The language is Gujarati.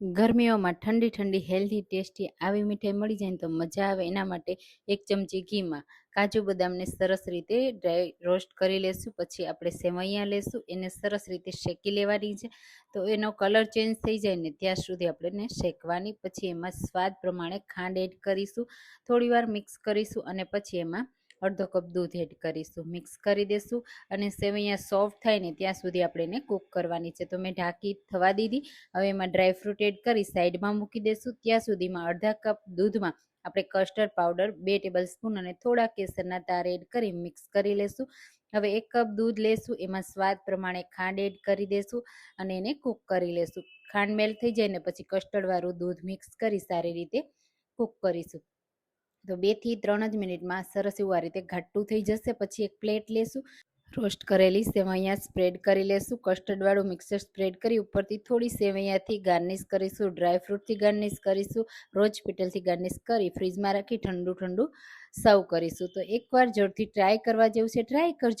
ગરમીઓમાં ઠંડી ઠંડી હેલ્ધી ટેસ્ટી આવી મીઠાઈ મળી જાય ને તો મજા આવે એના માટે એક ચમચી ઘીમાં કાજુ બદામને સરસ રીતે ડ્રાય રોસ્ટ કરી લેશું. પછી આપણે સેવૈયા લેશું. એને સરસ રીતે શેકી લેવાની છે. તો એનો કલર ચેન્જ થઈ જાય ને ત્યાં સુધી આપણે શેકવાની. પછી એમાં સ્વાદ પ્રમાણે ખાંડ એડ કરીશું. થોડીવાર મિક્સ કરીશું અને પછી એમાં અડધો કપ દૂધ એડ કરીશું, મિક્સ કરી દેશું અને સેવૈયા સોફ્ટ થાય ને ત્યાં સુધી આપણે એને કૂક કરવાની છે. તો મેં ઢાંકી થવા દીધી, હવે એમાં ડ્રાયફ્રૂટ એડ કરી સાઈડમાં મૂકી દેશું. ત્યાં સુધીમાં અડધા કપ દૂધમાં આપણે કસ્ટર્ડ પાવડર, બે ટેબલ સ્પૂન અને થોડા કેસરના તાર એડ કરી મિક્સ કરી લેશું. હવે એક કપ દૂધ લેશું, એમાં સ્વાદ પ્રમાણે ખાંડ એડ કરી દેશું અને એને કૂક કરી લેશું. ખાંડ મેલ્ટ થઈ જાય ને પછી કસ્ટર્ડવાળું દૂધ મિક્સ કરી સારી રીતે કૂક કરીશું. તો બેથી ત્રણ જ મિનિટમાં સરસ એવું આ રીતે ઘાટું થઈ જશે. પછી એક પ્લેટ લેશું, રોસ્ટ કરેલી સેવૈયા સ્પ્રેડ કરી લેશું. કસ્ટર્ડવાળું મિક્સર સ્પ્રેડ કરી ઉપરથી થોડી સેવૈયાથી ગાર્નિશ કરીશું ડ્રાયફ્રૂટથી ગાર્નિશ કરીશું, રોજ પેટલથી ગાર્નિશ કરી ફ્રીજમાં રાખી ઠંડુ ઠંડુ સર્વ કરીશું. તો એકવાર જરૂરથી ટ્રાય કરવા જેવું છે, ટ્રાય કરજો.